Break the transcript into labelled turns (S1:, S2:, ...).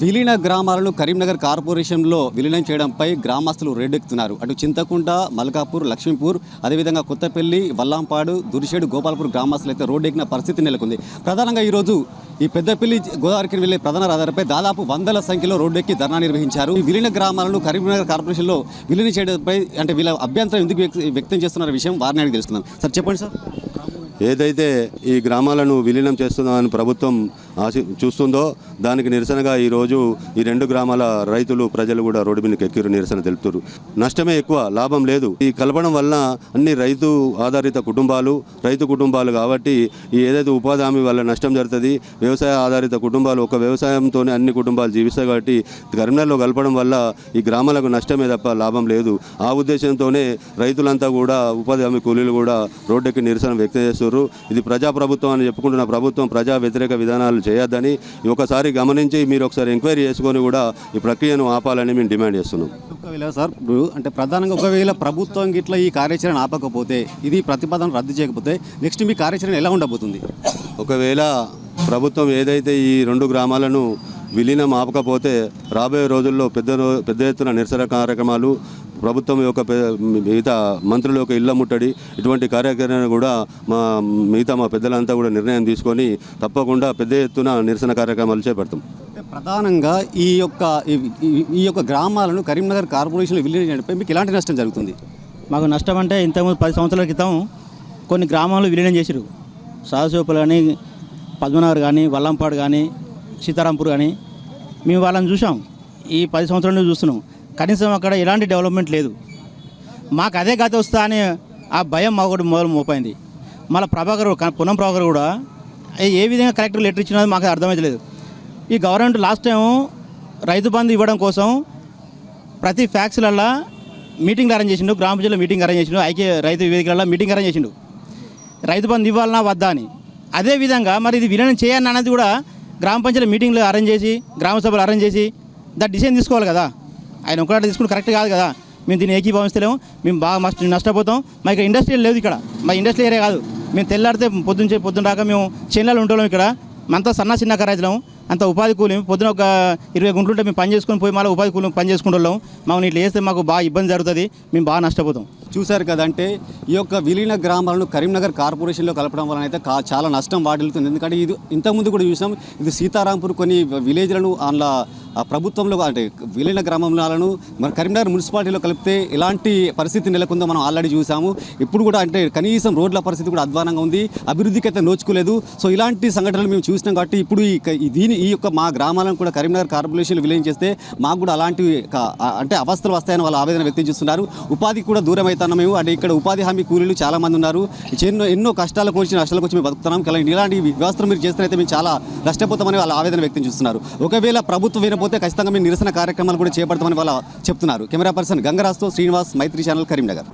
S1: విలీన గ్రామాలను కరీంనగర్ కార్పొరేషన్లో విలీనం చేయడంపై గ్రామస్తులు రెడ్డెక్కుతున్నారు అటు చింతకుంట మల్కాపూర్ లక్ష్మీపూర్ అదేవిధంగా కొత్తపల్లి వల్లాంపాడు దురిషేడు గోపాల్పూర్ గ్రామస్తులు అయితే రోడ్డెక్కిన పరిస్థితి నెలకొంది. ప్రధానంగా ఈరోజు ఈ పెద్దపల్లి గోదావరికి వెళ్ళే ప్రధాన రహదారిపై దాదాపు వందల సంఖ్యలో రోడ్డెక్కి ధర్నా నిర్వహించారు. ఈ విలీన గ్రామాలను కరీంనగర్ కార్పొరేషన్లో విలీనం చేయడంపై అంటే వీళ్ళ అభ్యంతరం ఎందుకు వ్యక్తం చేస్తున్న విషయం వారిని అడిగి తెలుసుకుందాం. సార్ చెప్పండి సార్.
S2: ఏదైతే ఈ గ్రామాలను విలీనం చేస్తుందని ప్రభుత్వం ఆశ చూస్తుందో దానికి నిరసనగా ఈరోజు ఈ రెండు గ్రామాల రైతులు ప్రజలు కూడా రోడ్డు మీదకి ఎక్కిరు నిరసన తెలుపుతారు. నష్టమే ఎక్కువ లాభం లేదు. ఈ కలపడం వలన అన్ని రైతు ఆధారిత కుటుంబాలు రైతు కుటుంబాలు కాబట్టి ఈ ఏదైతే ఉపాధి హామీ వల్ల నష్టం జరుగుతుంది వ్యవసాయ ఆధారిత కుటుంబాలు ఒక వ్యవసాయంతోనే అన్ని కుటుంబాలు జీవిస్తాయి కాబట్టి కరీంనగర్లో కలపడం వల్ల ఈ గ్రామాలకు నష్టమే తప్ప లాభం లేదు. ఆ ఉద్దేశంతోనే రైతులంతా కూడా ఉపాధి హామీ కూలీలు కూడా రోడ్డెక్కి నిరసన వ్యక్తం చేస్తున్నారు ఇది ప్రజాప్రభుత్వం అని చెప్పుకుంటున్న ప్రభుత్వం ప్రజా వ్యతిరేక విధానాలు చేయొద్దని ఒకసారి గమనించి మీరు ఒకసారి ఎంక్వైరీ చేసుకొని కూడా ఈ ప్రక్రియను ఆపాలని మేము డిమాండ్ చేస్తున్నాం.
S1: ఒకవేళ సార్ ఇప్పుడు అంటే ప్రధానంగా ఒకవేళ ప్రభుత్వం గిట్ల ఈ కార్యాచరణ ఆపకపోతే ఇది ప్రతిపాదన రద్దు చేయకపోతే నెక్స్ట్ మీ కార్యాచరణ ఎలా ఉండబోతుంది?
S2: ఒకవేళ ప్రభుత్వం ఏదైతే ఈ రెండు గ్రామాలను విలీనం ఆపకపోతే రాబోయే రోజుల్లో పెద్ద పెద్ద ఎత్తున నిరసన కార్యక్రమాలు ప్రభుత్వం యొక్క మిగతా మంత్రుల యొక్క ఇళ్ళ ముట్టడి ఇటువంటి కార్యాచరణ కూడా మా మిగతా మా పెద్దలంతా కూడా నిర్ణయం తీసుకొని తప్పకుండా పెద్ద ఎత్తున నిరసన కార్యక్రమాలు చేపడతాం.
S1: ప్రధానంగా ఈ యొక్క ఈ- యొక్క గ్రామాలను కరీంనగర్ కార్పొరేషన్లో విలీనం చేయడంపై మీకు ఎలాంటి నష్టం జరుగుతుంది?
S3: మాకు నష్టం అంటే ఇంతకుముందు పది సంవత్సరాల క్రితం కొన్ని గ్రామాలు విలీనం చేసిరు సాధుశోపులు కానీ పద్మనగర్ కానీ వల్లంపాడు కానీ సీతారాంపూర్ కానీ మేము వాళ్ళని చూసాం. ఈ పది సంవత్సరాలు చూస్తున్నాం. కనీసం అక్కడ ఎలాంటి డెవలప్మెంట్ లేదు. మాకు అదే గతి వస్తా అని ఆ భయం మా ఒకటి మొదలు మోపైంది. మళ్ళీ ప్రభాకర్ పునం ప్రభాకర్ కూడా ఏ- విధంగా కలెక్టర్ లెటర్ ఇచ్చినది మాకు అర్థమవుతలేదు ఈ government last time Rythu Bandhu ఇవ్వడం కోసం ప్రతి ఫ్యాక్స్లల్లో మీటింగ్ అరేంజ్ చేసిండు. గ్రామ ప్రజల్లో మీటింగ్ అరేంజ్ చేసిండు. ఐక్య రైతు వేదికలలో మీటింగ్ అరేంజ్ చేసిండు. రైతు బంధు ఇవ్వాలన్నా వద్దా అని. అదే విధంగా మరి ఇది విలీనం చేయాలని అనేది కూడా గ్రామ పంచాయతీ మీటింగ్లు అరేంజ్ చేసి గ్రామ సభలు అరేంజ్ చేసి దాని డిసిజన్ తీసుకోవాలి కదా. ఆయన ఒకటి తీసుకుని కరెక్ట్ కాదు కదా. మేము దీన్ని ఏకీభవిస్తలేము మేము బాగా మస్తు నష్టపోతాం. మా ఇక్కడ ఇండస్ట్రీ లేదు ఇక్కడ. మా ఇండస్ట్రీ ఏరియా కాదు. మేము తెల్లాడితే పొద్దున్న పొద్దున్న దాకా మేము చేనులలో ఉంటాం ఇక్కడ. అంతా సన్న చిన్న కరాజులం అంత ఉపాధి కూలి పొద్దున ఒక ఇరవై గుంటలుంటే మేము పని చేసుకొని పోయి మళ్ళీ ఉపాధి కూలి పని చేసుకుంటున్నాం మాకు ఇట్లా వేస్తే మాకు బాగా ఇబ్బంది జరుగుతుంది. మేము బాగా నష్టపోతాం.
S1: చూశారు కదంటే ఈ యొక్క విలీన గ్రామాలను కరీంనగర్ కార్పొరేషన్లో కలపడం వలన అయితే చాలా నష్టం వాటిల్లుతుంది. ఎందుకంటే ఇది ఇంతకుముందు కూడా చూసాం ఇది సీతారాంపూర్ కొన్ని విలేజ్లను అందులో ప్రభుత్వంలో అంటే విలీన గ్రామాలను మన కరీంనగర్ మున్సిపాలిటీలో కలిపితే ఎలాంటి పరిస్థితి నెలకొందో మనం ఆల్రెడీ చూసాము ఇప్పుడు కూడా అంటే కనీసం రోడ్ల పరిస్థితి కూడా అధ్వానంగా ఉంది. అభివృద్ధికి అయితే నోచుకోలేదు. సో ఇలాంటి సంఘటనలు మేము చూసినాం కాబట్టి ఇప్పుడు ఈ ఈ దీని ఈ యొక్క మా గ్రామాలను కూడా కరీంనగర్ కార్పొరేషన్ విలీనం చేస్తే మాకు కూడా అలాంటి అంటే అవస్థలు వస్తాయని వాళ్ళు ఆవేదన వ్యక్తం చేస్తున్నారు. ఉపాధికి కూడా దూరం అవుతున్నాం మేము. అంటే ఇక్కడ ఉపాధి హామీ కూలీలు చాలామంది ఉన్నారు. ఎన్నో ఎన్నో కష్టాలు వచ్చి నష్టాలకు వచ్చి మేము బతుకుతున్నాం. కానీ ఇలాంటి వ్యవస్థలు మీరు చేస్తున్నైతే మేము చాలా నష్టపోతామని వాళ్ళ ఆవేదన వ్యక్తం చేస్తున్నారు. ఒకవేళ ప్రభుత్వం వినపోతే ఖచ్చితంగా మేము నిరసన కార్యక్రమాలు కూడా చేపడతామని వాళ్ళు చెప్తున్నారు. కెమెరా పర్సన్ గంగరాజ్తో శ్రీనివాస్ మైత్రి ఛానల్ కరీంనగర్.